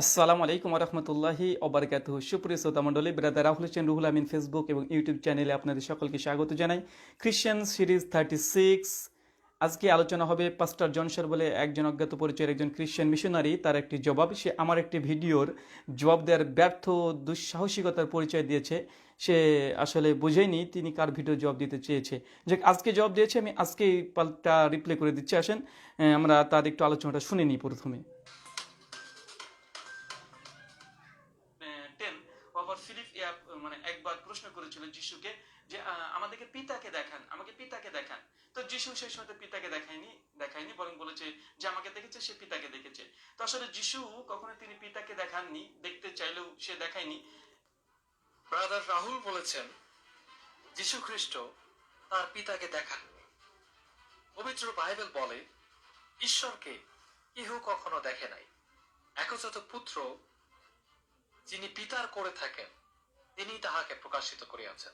আসসালামু আলাইকুম রহমতুল্লাহি ওবরকাত সুপ্রিয় শ্রোতা মণ্ডলী, ব্রাদার রাহুল হোসেন, রুহুল আমিন ফেসবুক এবং ইউটিউব চ্যানেলে আপনাদের সকলকে স্বাগত জানাই। খ্রিশ্চান সিরিজ থার্টি সিক্স আজকে আলোচনা হবে পাস্টার জনসর বলে একজন অজ্ঞাত পরিচয়ের একজন খ্রিশ্চান মিশনারি তার একটি জবাব। সে আমার একটি ভিডিওর জবাব দেওয়ার ব্যর্থ দুঃসাহসিকতার পরিচয় দিয়েছে। সে আসলে বুঝেনি তিনি কার ভিডিও জবাব দিতে চেয়েছে। যে আজকে জবাব দিয়েছে, আমি আজকেই পাল্টা রিপ্লাই করে দিচ্ছি। আসেন আমরা তার একটু আলোচনাটা শুনে নিই প্রথমে। যিশুকে, যে আমাদেরকে পিতাকে দেখান, আমাকে পিতাকে দেখান। তো যিশু সেই সময় পিতাকে দেখায়নি দেখায়নি, বরং বলেছে যে, আমাকে দেখেছে, সে পিতাকে দেখেছে। তো আসলে যিশু কখনো তিনি পিতাকে দেখাননি, দেখতে চাইলেও সে দেখায়নি। ব্রাদার রাহুল বলেছেন, যীশু খ্রিস্ট তার পিতাকে দেখান। পবিত্র বাইবেল বলে, ঈশ্বরকে কেহ কখনো দেখে নাই। একজাত পুত্র যিনি পিতার করে থাকেন তিনি তাহাকে প্রকাশিত করিয়াছেন।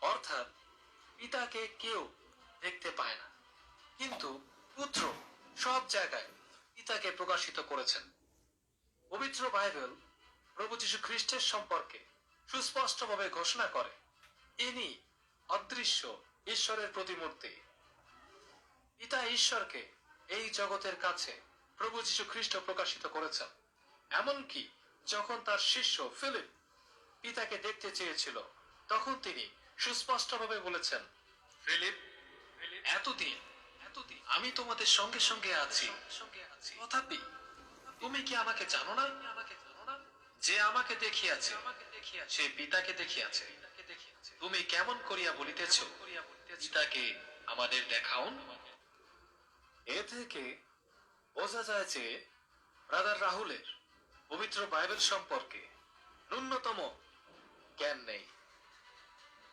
অর্থাৎ পিতাকে কেউ দেখতে পায় না। কিন্তু পুত্র সব জায়গায় পিতাকে প্রকাশিত করেছেন। পবিত্র বাইবেল প্রভু যীশু খ্রিস্টের সম্পর্কে সুস্পষ্টভাবে ঘোষণা করে, ইনি অদৃশ্য ঈশ্বরের প্রতিমূর্তি। পিতা ঈশ্বরকে এই জগতের কাছে প্রভু যীশু খ্রিস্ট প্রকাশিত করেছেন। এমনকি যখন তার শিষ্য ফিলিপ পিতাকে দেখতে চেয়েছিল। তখন তিনি সুস্পষ্টভাবে বলেছেন, ফিলিপ, এতদিন এতদিন আমি তোমাদের সঙ্গে সঙ্গে আছি। তথাপি তুমি কি আমাকে জানো না যে আমাকে দেখিয়াছে? সে পিতাকে দেখিয়াছে। তুমি কেমন করিয়া বলিতেছ, পিতাকে আমাদের দেখাউন এ থেকে বোঝা যায় যে ব্রাদার রাহুলের পবিত্র বাইবেল সম্পর্কে ন্যূনতম জ্ঞান নেই।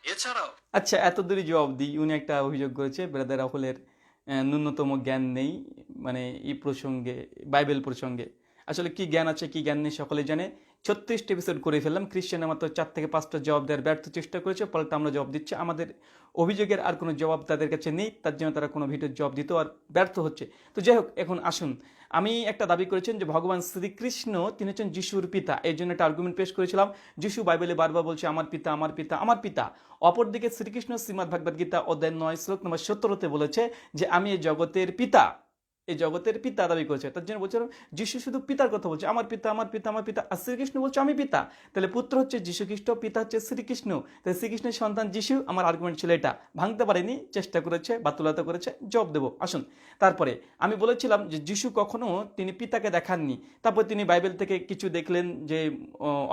এছাড়াও আচ্ছা এত দূরই জবাব দিই। উনি একটা অভিযোগ করেছে, ব্রাদার রাহুলের ন্যূনতম জ্ঞান নেই মানে এই প্রসঙ্গে, বাইবেল প্রসঙ্গে। আসলে কি জ্ঞান আছে, কি জ্ঞান নেই, সকলে জানে। ছত্রিশটি এপিসোড করে ফেললাম। খ্রিস্টানের মাত্র চার থেকে পাঁচটা জবাব দেওয়ার ব্যর্থ চেষ্টা করেছে পাল্টা আমরা জবাব দিচ্ছি। আমাদের অভিযোগের আর কোনো জবাব তাদের কাছে নেই, তার জন্য তারা কোনো ভিডিও জবাব দিতে আর ব্যর্থ হচ্ছে। তো যাই হোক, এখন আসুন। আমি একটা দাবি করেছেন যে ভগবান শ্রীকৃষ্ণ, তিনি হচ্ছেন যিশুর পিতা। এই জন্য একটা আর্গুমেন্ট পেশ করেছিলাম। যিশু বাইবেলে বারবার বলছে, আমার পিতা আমার পিতা আমার পিতা। অপরদিকে শ্রীকৃষ্ণ শ্রীমদ্ ভাগবত গীতা অধ্যায় নয়, শ্লোক নম্বর সত্তরতে বলেছে যে, আমি এই জগতের পিতা। এই জগতের পিতা দাবি করেছে। তার জন্য বলছিলাম, যিশু শুধু পিতার কথা বলছে, আমার পিতা আমার পিতা আমার পিতা, আর শ্রীকৃষ্ণ বলছে, আমি পিতা। তাহলে পুত্র হচ্ছে যিশু খ্রিস্ট পিতা হচ্ছে শ্রীকৃষ্ণ। তাহলে শ্রীকৃষ্ণের সন্তান যিশু, আমার আর্গুমেন্ট ছিল এটা। ভাঙতে পারেনি, চেষ্টা করেছে, বাতুলতা করেছে জব দেবো। আসুন, তারপরে আমি বলেছিলাম যে যিশু কখনো তিনি পিতাকে দেখাননি। তারপর তিনি বাইবেল থেকে কিছু দেখলেন যে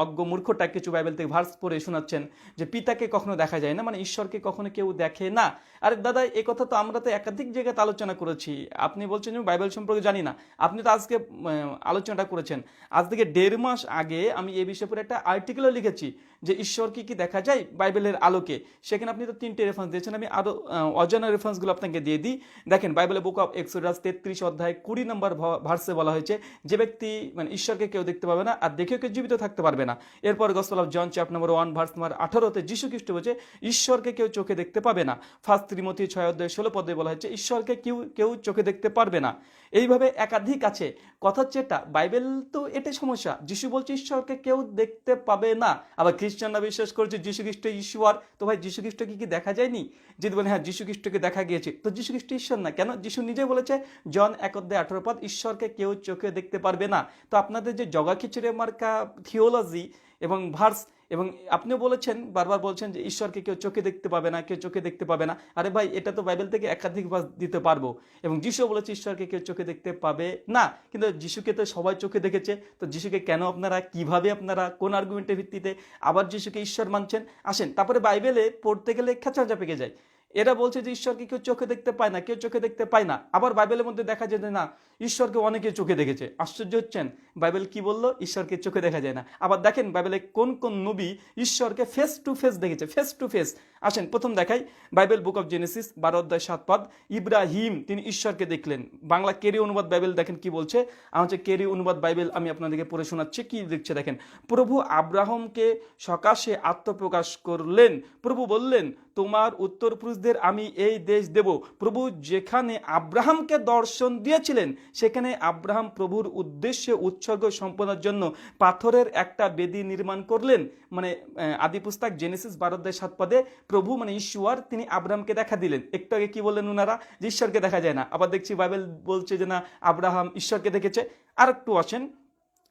অজ্ঞ মূর্খটা কিছু বাইবেল থেকে ভার্স পড়ে শোনাচ্ছেন যে পিতাকে কখনো দেখা যায় না মানে ঈশ্বরকে কখনো কেউ দেখে না। আরে দাদা, এ কথা তো আমরা তো একাধিক জায়গাতে আলোচনা করেছি। আপনি বলছেন আমি বাইবেল সম্পর্কে জানি না। আপনি তো আজকে আলোচনাটা করেছেন। আজ থেকে দেড় মাস আগে আমি এ বিষয়ে একটা আর্টিকেলও লিখেছি। যে ঈশ্বরকে কি দেখা যায় বাইবেলের আলোকে? সেখানে আপনি তো তিনটে রেফারেন্স দিয়েছেন। আমি আরও অজানা রেফারেন্সগুলো আপনাকে দিয়ে দিই। দেখেন, বাইবেলের বুক অফ এক্সোডাস তেত্রিশ অধ্যায় কুড়ি নম্বর ভার্সে বলা হয়েছে, যে ব্যক্তি মানে ঈশ্বরকে কেউ দেখতে পাবে না, আর দেখেও কেউ জীবিত থাকতে পারবে না। এরপর gospel of John chapter number one verse number আঠারোতে যীশু খ্রিস্ট বলছে, ঈশ্বরকে কেউ চোখে দেখতে পাবে না। ফার্স্ট ত্রিমতি ছয় অধ্যায় ষোলো পদে বলা হয়েছে, ঈশ্বরকে কেউ কেউ চোখে দেখতে পারবে না। এইভাবে একাধিক আছে, কথা হচ্ছে এটা, বাইবেল তো এটাই সমস্যা। যিশু বলছে, ঈশ্বরকে কেউ দেখতে পাবে না। আবার খ্রিস্টানরা বিশ্বাস করছে যিশু খ্রিস্ট ঈশ্বর তো ভাই, যিশু খ্রিস্টকে কি দেখা যায়নি? যদি বলে হ্যাঁ যিশু খ্রিস্টকে দেখা গিয়েছে। তো যিশু খ্রিস্ট ঈশ্বর না। কেন? যীশু নিজে বলেছে, জন এক অধ্যায় আঠারো পদ, ঈশ্বরকে কেউ চোখে দেখতে পারবে না। তো আপনাদের যে জগা খিচুড়ে মার্কা থিওলজি এবং ভার্স এবং আপনিও বলেছেন, বারবার বলছেন যে ঈশ্বরকে কেউ চোখে দেখতে পাবে না, কেউ চোখে দেখতে পাবে না। আরে ভাই, এটা তো বাইবেল থেকে একাধিকবার দিতে পারব। এবং যিশু বলেছে, ঈশ্বরকে কেউ চোখে দেখতে পাবে না। কিন্তু যিশুকে তো সবাই চোখে দেখেছে। তো যিশুকে কেন আপনারা, কীভাবে আপনারা, কোন আর্গুমেন্টের ভিত্তিতে আবার যিশুকে ঈশ্বর মানছেন? আসেন, তারপরে বাইবেলে পড়তে গেলে খেঁচা পেকে যায়। এরা বলছে যে ঈশ্বরকে কেউ চোখে দেখতে পায় না, কেউ চোখে দেখতে পায় না। আবার বাইবেলের মধ্যে দেখা যায় না, ঈশ্বরকে অনেকে চোখে দেখেছে। আশ্চর্য হচ্ছেন? বাইবেল কি বলল? ঈশ্বরকে চোখে দেখা যায় না। আবার দেখেন বাইবেলে কোন কোন নবী ঈশ্বরকে ফেস টু ফেস দেখেছে ফেস টু ফেস আসেন, প্রথম দেখাই বাইবেল বুক অফ জেনেসিস বারো অধ্যায় সাত পদ। ইব্রাহিম, তিনি ঈশ্বরকে দেখলেন। বাংলা কেরি অনুবাদ বাইবেল দেখেন কি বলছে? আমার হচ্ছে কেরি অনুবাদ বাইবেল আমি আপনাদেরকে পড়ে শোনাচ্ছি, কি লিখছে দেখেন? প্রভু আব্রাহমকে সকাশে আত্মপ্রকাশ করলেন। প্রভু বললেন, তোমার উত্তরপুরুষদের আমি এই দেশ দেব। প্রভু যেখানে আব্রাহামকে দর্শন দিয়েছিলেন সেখানে আব্রাহাম প্রভুর উদ্দেশ্যে উৎসর্গ সম্পন্নের জন্য পাথরের একটা বেদি নির্মাণ করলেন। মানে আহ, আদি পুস্তক জেনেসিস বারোদ্দায় সাত পদে প্রভু মানে ঈশ্বর তিনি আব্রাহামকে দেখা দিলেন। একটু আগে কি বললেন ওনারা যে ঈশ্বরকে দেখা যায় না। আবার দেখছি বাইবেল বলছে যে না আব্রাহাম ঈশ্বরকে দেখেছে। আর একটু আসেন।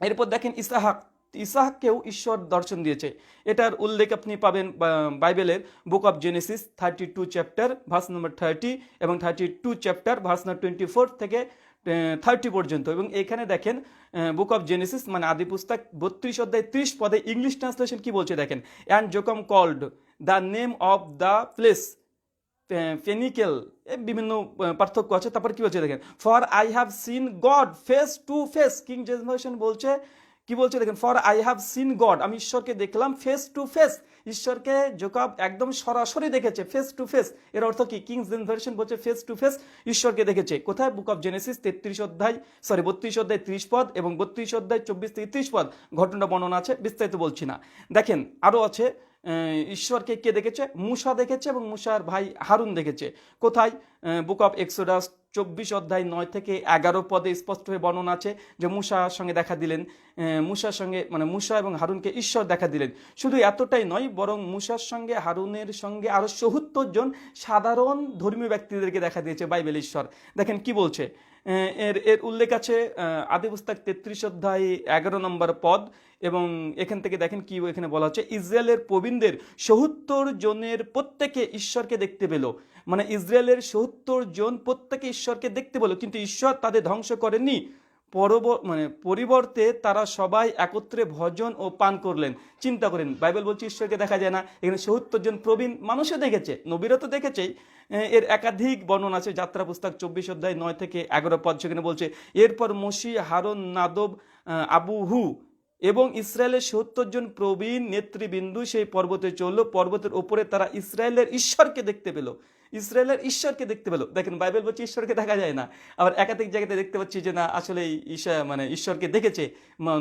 এরপর দেখেন ইসাহাক ইসাহাককেও ঈশ্বর দর্শন দিয়েছে। এটার উল্লেখ আপনি পাবেন বাইবেলের book of Genesis thirty two chapter, verse number thirty এবং thirty two chapter, verse number twenty four থেকে থার্টি পর্যন্ত। এবং এখানে দেখেন বুক অফ জেনেসিস মানে আদি পুস্তক বত্রিশ অধ্যায় ত্রিশ পদে ইংলিশ ট্রান্সলেশন কি বলছে দেখেন? And Jacob called the name of the place Peniel বিভিন্ন পার্থক্য আছে। তারপর কি বলছে দেখেন? For I have seen God face to face king generation বলছে কি বলছে দেখেন for I have seen God আমি ঈশ্বরকে দেখলাম ফেস টু ফেস ঈশ্বরকে জোকাব একদম সরাসরি দেখেছে ফেস টু ফেস এর অর্থ কি? কিংস জেনারেশন বলছে ফেস টু ফেস ঈশ্বরকে দেখেছে। কোথায়? বুক অফ জেনেসিস তেত্রিশ অধ্যায় সরি বত্রিশ অধ্যায় ত্রিশ পদ এবং বত্রিশ অধ্যায় চব্বিশ থেকে ত্রিশ পদ। ঘটনা বর্ণনা আছে, বিস্তারিত বলছি না। দেখেন আরও আছে ঈশ্বরকে কে দেখেছে? মূসা দেখেছে এবং মূসার ভাই হারুন দেখেছে। কোথায়? বুক অফ এক্সোডাস চব্বিশ অধ্যায় নয় থেকে এগারো পদে স্পষ্ট হয়ে বর্ণনা আছে যে মূসার সঙ্গে দেখা দিলেন মূসার সঙ্গে মানে মূসা এবং হারুনকে ঈশ্বর দেখা দিলেন। শুধু এতটাই নয় বরং মূসার সঙ্গে হারুনের সঙ্গে আরও চৌহত্তর জন সাধারণ ধর্মীয় ব্যক্তিদেরকে দেখা দিয়েছে বাইবেল ঈশ্বর। দেখেন কি বলছে? এর এর উল্লেখ আছে আহ, আদি পুস্তক তেত্রিশ অধ্যায় এগারো নম্বর পদ এবং এখান থেকে দেখেন কি এখানে বলা হচ্ছে, ইসরায়েলের প্রবীণদের সত্তর জনের প্রত্যেকে ঈশ্বরকে দেখতে পেল। মানে ইসরায়েলের সত্তর জন প্রত্যেকে ঈশ্বরকে দেখতে পেল, কিন্তু ঈশ্বর তাদের ধ্বংস করেননি। পরব মানে পরিবর্তে তারা সবাই একত্রে ভজন ও পান করলেন। চিন্তা করেন, বাইবেল বলছে ঈশ্বরকে দেখা যায় না, এখানে সত্তর জন প্রবীণ মানুষও দেখেছে নবীরা তো দেখেছেই। এর একাধিক বর্ণনা আছে, যাত্রা পুস্তক চব্বিশ অধ্যায় নয় থেকে এগারো পদ, সেখানে বলছে, এরপর মসি হারন, নাদব আবু হু এবং ইসরায়েলের সত্তর জন প্রবীণ নেতৃবৃন্দু সেই পর্বতে চলল। পর্বতের ওপরে তারা ইসরায়েলের ঈশ্বরকে দেখতে পেল। ইসরায়েলের ঈশ্বরকে দেখতে পেল। দেখেন, বাইবেল বলছে ঈশ্বরকে দেখা যায় না। আবার একাধিক জায়গাতে দেখতে পাচ্ছি যে না আসলে ঈশা মানে ঈশ্বরকে দেখেছে।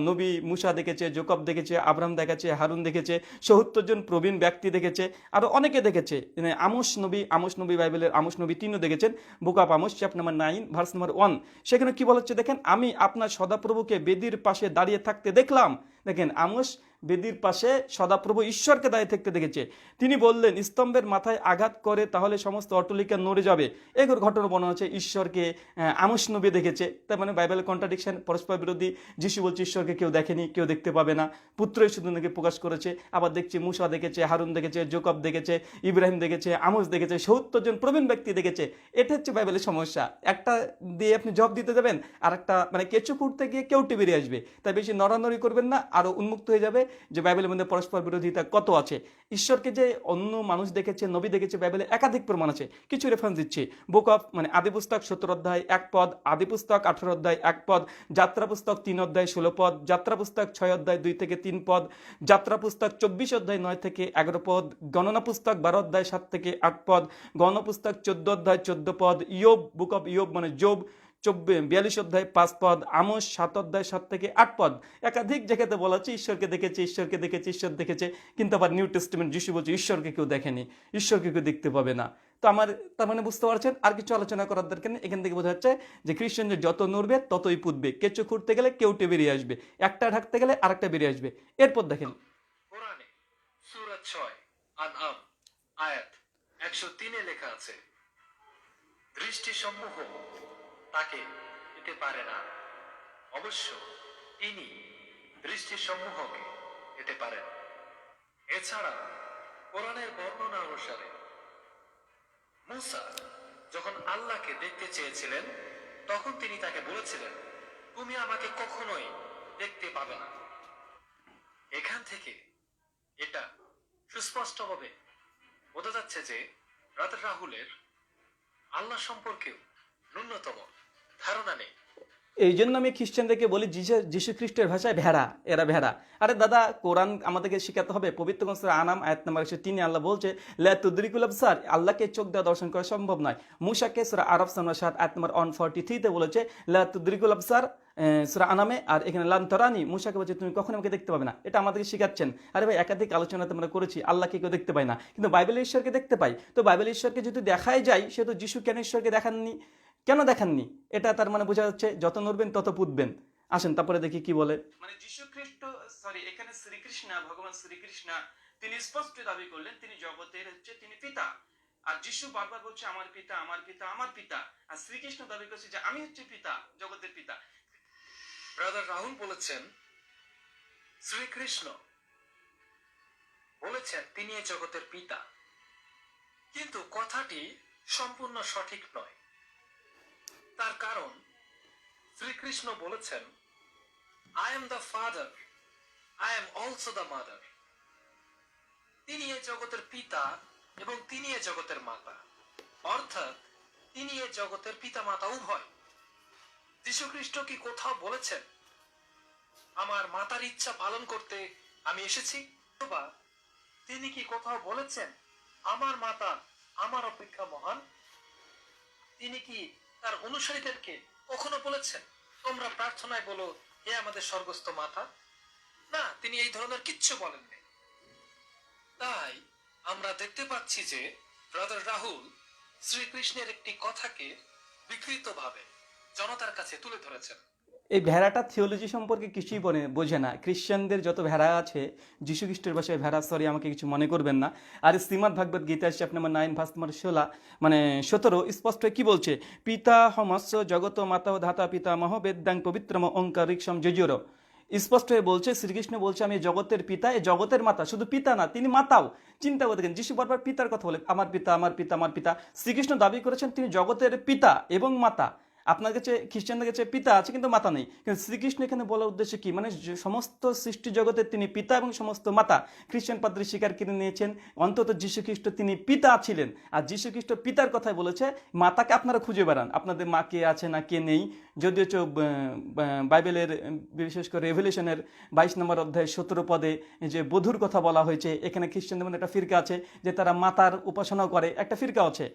নবী মুসা দেখেছে, জোকব দেখেছে, আব্রাহাম দেখেছে হারুন দেখেছে, সত্তর জন প্রবীণ ব্যক্তি দেখেছে আরও অনেকে দেখেছে। মানে আমস নবী আমস নবী বাইবেলের আমস নবী তিনও দেখেছেন। Book of Amos chapter number nine, verse number one. সেখানে কি বলা হচ্ছে? দেখেন, আমি আপনার সদাপ্রভুকে বেদির পাশে দাঁড়িয়ে থাকতে দেখলাম। দেখেন, আমস বেদির পাশে সদাপ্রভু ঈশ্বরকে দাঁড়িয়ে থাকতে দেখেছে। তিনি বললেন, স্তম্ভের মাথায় আঘাত করে তাহলে সমস্ত অটলিকা নড়ে যাবে। এগুলো ঘটনা বর্ণনা হচ্ছে, ঈশ্বরকে আমস নবী দেখেছে। তার মানে বাইবেলের কন্ট্রাডিকশন পরস্পর বিরোধী। যিশু বলছে, ঈশ্বরকে কেউ দেখেনি, কেউ দেখতে পাবে না। পুত্রই শুধু নাকি প্রকাশ করেছে। আবার দেখছি, মুসা দেখেছে, হারুন দেখেছে, জোকব দেখেছে, ইব্রাহিম দেখেছে, আমস দেখেছে, সত্তর জন প্রবীণ ব্যক্তি দেখেছে। এটা হচ্ছে বাইবেলের সমস্যা। একটা দিয়ে আপনি জব দিতে যাবেন আর একটা মানে কেঁচু খুঁড়তে গিয়ে কেউ বেরিয়ে আসবে। তাই বেশি নড়ানড়ি করবেন না আরও উন্মুক্ত হয়ে যাবে। যে বাইবেলের মধ্যে পরস্পর বিরোধিতা কত আছে? ঈশ্বরকে যে অন্য মানুষ দেখেছে, নবী দেখেছে, বাইবেলে একাধিক প্রমাণ আছে। কিছু রেফারেন্স দিচ্ছি। বুক অফ মানে আদি পুস্তক সত্তর অধ্যায়, এক পদ, আদি পুস্তক আঠারো অধ্যায়, এক পদ, যাত্রা পুস্তক তিন অধ্যায়, ষোলো পদ, যাত্রা পুস্তক ছয় অধ্যায়, দুই থেকে তিন পদ, যাত্রা পুস্তক চব্বিশ অধ্যায়, নয় থেকে এগারো পদ, গণনা পুস্তক বারো অধ্যায়, সাত থেকে আট পদ গণ পুস্তক চোদ্দ অধ্যায়, চোদ্দ পদ, ইয়োব বুক অফ ইয়োব মানে জোব চব্বিশ, বিয়াল্লিশ অধ্যায় পাঁচ পদ আমস সাত অধ্যায় সাত থেকে আট পদ। একাধিক জায়গাতে বলা হচ্ছে ঈশ্বরকে দেখেছে ঈশ্বরকে দেখেছে, ঈশ্বর দেখেছে, কিন্তু আবার নিউ টেস্টমেন্ট যিশু বলছে, ঈশ্বরকে কেউ দেখেনি, ঈশ্বরকে কেউ দেখতে পাবে না। তো আমার, তার মানে বুঝতে পারছেন? আর কিছু আলোচনা করার দরকার নেই। এখান থেকে বোঝা যাচ্ছে যে খ্রিস্টানদের যত নড়বে, ততই পুতবে। কেঁচো খুঁড়তে গেলে কেউটে বেরিয়ে আসবে। একটা ঢাকতে গেলে আরেকটা বেরিয়ে আসবে। এরপর দেখেন। আয়াত একশো তিনে লেখা আছে দৃষ্টি সমূহ তাকে পেতে পারে না। অবশ্য তিনি দৃষ্টি সমূহকে পেতে পারেন। এছাড়া কোরআনের বর্ণনা অনুসারে মুসা যখন আল্লাহকে দেখতে চেয়েছিলেন, তখন তিনি তাকে বলেছিলেন, তুমি আমাকে কখনোই দেখতে পাবে না। এখান থেকে এটা সুস্পষ্টভাবে বোঝা যাচ্ছে যে রাত রাহুলের আল্লাহ সম্পর্কেও ন্যূনতম ধারণা নেই। এই জন্য আমি খ্রিস্টানদেরকে বলি, যিশু খ্রিস্টের ভাষায় ভেড়া, এরা ভেড়া। আরে দাদা, কোরআন আমাদেরকে শেখাতে হবে। পবিত্র গ্রন্থের আনাম, আয়াত নাম্বার একশো তিনে আল্লাহ বলছে লেতুদ্রিকুল আবসার, আল্লাহকে চোখ দেওয়া দর্শন করা সম্ভব নয়। মুসাকে সুরা আরব সামনা সাত, আয়াত নাম্বার ওয়ান ফর্টি থ্রিতে বলেছে লেতুদ্রিকুল আবসার সুরা আনামে, আর এখানে লান তরানি। মুসাকে বলছে, তুমি কখনো আমাকে দেখতে পাবে না। এটা আমাদেরকে শিখাচ্ছেন। আরে ভাই, একাধিক আলোচনা তোমরা করেছি, আল্লাহকে কেউ দেখতে পায় না। কিন্তু বাইবেল ঈশ্বরকে দেখতে পাই। তো বাইবেল ঈশ্বরকে যদি দেখাই যায়, সে তো যিশু কেন ঈশ্বরকে দেখাননি? কেন দেখাননি? এটা তার মানে বোঝা যাচ্ছে যত নড়বেন তত পুতবেন। আসেন, তারপরে দেখি কি বলে। মানে যিশু খ্রিস্ট সরি এখানে শ্রীকৃষ্ণ, ভগবান শ্রীকৃষ্ণ, তিনি স্পষ্ট দাবি করলেন, তিনি জগতের হচ্ছে, তিনি পিতা। আর বারবার বলছে, আমার পিতা আমার পিতা আমার পিতা। আর শ্রীকৃষ্ণ দাবি করছে যে, আমি হচ্ছে পিতা, জগতের পিতা। ব্রাদার রাহুল বলেছেন, শ্রীকৃষ্ণ বলেছেন, তিনি জগতের পিতা। কিন্তু কথাটি সম্পূর্ণ সঠিক নয়। তার কারণ, শ্রীকৃষ্ণ বলেছেন I am the father I am also the mother তিনি এই জগতের পিতা এবং তিনি এই জগতের মাতা। অর্থাৎ, তিনি এই জগতের পিতা মাতা উভয় যীশু খ্রিস্ট কি কোথাও বলেছেন, আমার মাতার ইচ্ছা পালন করতে আমি এসেছি অথবা, তিনি কি কোথাও বলেছেন, আমার মাতা আমার অপেক্ষা মহান তিনি কি তার অনুসারীদেরকে কখনো বলেছেন, তোমরা প্রার্থনায় বলো, হে আমাদের স্বর্গস্থ মাতা। না, তিনি এই ধরনের কিচ্ছু বলেননি। তাই আমরা দেখতে পাচ্ছি যে ব্রাদার রাহুল শ্রীকৃষ্ণের একটি কথাকে বিকৃতভাবে জনতার কাছে তুলে ধরেছেন। এই ভেড়াটা থিওলজি সম্পর্কে কিছুই বনে, বোঝে না। খ্রিশ্চানদের যত ভেড়া আছে খ্রিস্টের ভাষায় ভেড়া সরি আমাকে কিছু মনে করবেন না। আর Shrimad Bhagavad Gita chapter number nine verse number ষোলা মানে সতেরো, স্পষ্ট কি বলছে? পিতা হমস্য জগত মাতা ধাতা পিতা মহ বেদাং পবিত্রম অঙ্কার রিক্ষম যজুর। স্পষ্ট হয়ে বলছে, শ্রীকৃষ্ণ বলছে, আমি জগতের পিতা এই জগতের মাতা, শুধু পিতা না, তিনি মাতাও। চিন্তা করতে গেলেন যিশু বারবার পিতার কথা বলে, আমার পিতা আমার পিতা আমার পিতা। শ্রীকৃষ্ণ দাবি করেছেন, তিনি জগতের পিতা এবং মাতা। আপনার কাছে, খ্রিস্টানদের কাছে পিতা আছে কিন্তু মাতা নেই। কিন্তু শ্রীকৃষ্ণ এখানে বলার উদ্দেশ্য কি? মানে সমস্ত সৃষ্টি জগতের তিনি পিতা এবং সমস্ত মাতা। খ্রিস্টান পাদ্রী স্বীকার কিনে নিয়েছেন। অন্তত খ্রিস্ট তিনি পিতা ছিলেন। আর খ্রিস্ট পিতার কথাই বলেছে, মাতাকে আপনারা খুঁজে বেড়ান। আপনাদের মা কে আছে না কে নেই? যদিও চ বাইবেলের বিশেষ করে রেভলিউশনের বাইশ নম্বর অধ্যায় সতেরো পদে যে বধুর কথা বলা হয়েছে, এখানে খ্রিস্টানদের মধ্যে একটা ফিরকা আছে যে তারা মাতার উপাসনা করে। একটা ফিরকা আছে।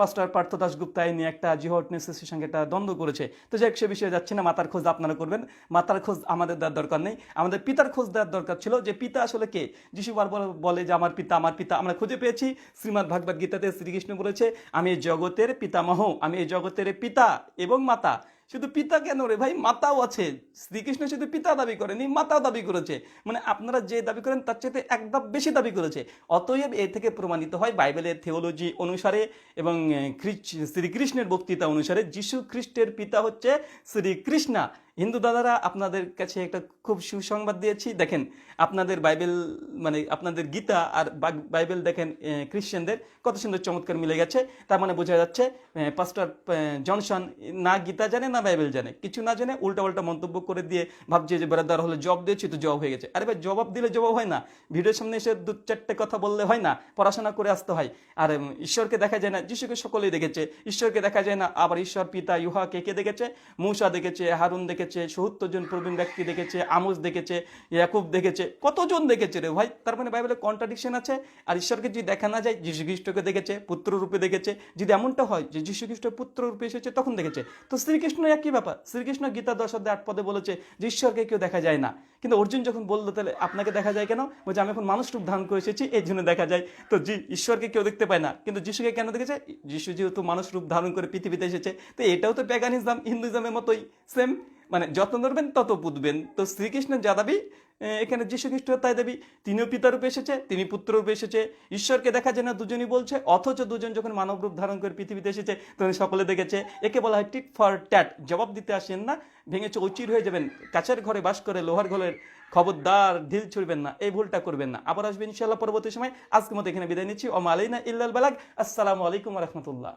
পাস্টার পার্থ দাসগুপ্তা নিয়ে একটা জিহটনেসের সঙ্গে একটা দ্বন্দ্ব করেছে। তো যাই সে বিষয়ে যাচ্ছে না, মাতার খোঁজ আপনারা করবেন। মাতার খোঁজ আমাদের দেওয়ার দরকার নেই। আমাদের পিতার খোঁজ দেওয়ার দরকার ছিল যে পিতা আসলে কে? যিশু বারবার বলে যে, আমার পিতা আমার পিতা, আমরা খুঁজে পেয়েছি। শ্রীমদ ভাগবত গীতাতে শ্রীকৃষ্ণ বলেছে, আমি এই জগতের পিতামহ, আমি এই জগতের পিতা এবং মাতা। শুধু পিতা কেন রে ভাই? মাতাও আছে। শ্রীকৃষ্ণ শুধু পিতা দাবি করেনি, মাতাও দাবি করেছে। মানে আপনারা যে দাবি করেন তার চাইতে এক ধাপ বেশি দাবি করেছে। অতএব এ থেকে প্রমাণিত হয় বাইবেলের থিওলজি অনুসারে এবং শ্রীকৃষ্ণের বক্তৃতা অনুসারে যীশু খ্রিস্টের পিতা হচ্ছে শ্রীকৃষ্ণা। হিন্দু দাদারা আপনাদের কাছে একটা খুব সুসংবাদ দিয়েছি। দেখেন, আপনাদের বাইবেল মানে আপনাদের গীতা আর বাইবেল দেখেন খ্রিশ্চানদের কত সুন্দর চমৎকার মিলে গেছে। তার মানে বোঝা যাচ্ছে পাস্টার জনসন না গীতা জানে, না বাইবেল জানে। কিছু না জানে উল্টা উল্টা মন্তব্য করে দিয়ে ভাবছে যে বেড়াদার হলে জব দিয়েছি, তো জব হয়ে গেছে। আরে ভাই, জবাব দিলে জবাব হয় না। ভিডিওর সামনে এসে দু চারটে কথা বললে হয় না, পড়াশোনা করে আসতে হয়। আর ঈশ্বরকে দেখা যায় না, যিশুকে সকলেই দেখেছে। ঈশ্বরকে দেখা যায় না, আবার ঈশ্বর পিতা ইউহা কে কে দেখেছে? মূসা দেখেছে, হারুন দেখেছে সত্তর জন প্রবীণ ব্যক্তি দেখেছে আমোস দেখেছে, ইয়াকুব দেখেছে, কতজন দেখেছে রে ভাই? তার মানে বাইবেলে কন্ট্রাডিকশন আছে। আর ঈশ্বরকে যদি দেখা না যায় যীশু খ্রিস্টকে দেখেছে পুত্র রূপে দেখেছে। যদি এমনটা হয় যে যীশু খ্রিস্ট পুত্র রূপে এসেছে, তখন দেখেছে। তো শ্রীকৃষ্ণ একই ব্যাপার। শ্রীকৃষ্ণ গীতা দশ আট পদে বলেছে যে ঈশ্বরকে কেউ দেখা যায় না। কিন্তু অর্জুন যখন বলল, তাহলে আপনাকে দেখা যায় কেন? বলছে, আমি এখন মানুষ রূপ ধারণ করে এসেছি, এই জন্য দেখা যায়। তো জি, ঈশ্বরকে কেউ দেখতে পায় না। কিন্তু যিশুকে কেন দেখেছে? যিশু যেহেতু মানুষ রূপ ধারণ করে পৃথিবীতে এসেছে, তো এটাও তো প্যাগানিজম হিন্দুইজমের মতোই সেম মানে যত ধরবেন, তত পুতবেন। তো শ্রীকৃষ্ণের যা দাবি এখানে যীশু খ্রিস্ট তাই দাবি। তিনিও পিতা রূপে এসেছে, তিনি পুত্র রূপে এসেছে। ঈশ্বরকে দেখা যায় না, দুজনই বলছে, অথচ দুজন যখন মানব রূপ ধারণ করে পৃথিবীতে এসেছে, তখন সকলে দেখেছে, একে বলা হয় টিট ফর ট্যাট। জবাব দিতে আসেন না, ভেঙে চৌচির হয়ে যাবেন। কাছের ঘরে বাস করে, লোহার ঘরের খবরদার, ঢিল ছুড়বেন না, এই ভুলটা করবেন না। আবার আসবেন ইনশাল্লাহ পরবর্তী সময়। আজকের মতো এখানে বিদায় নিচ্ছি। ও মালাইনা ইল্লাল বালাগ। আসসালামু আলাইকুম রহমতুল্লাহ।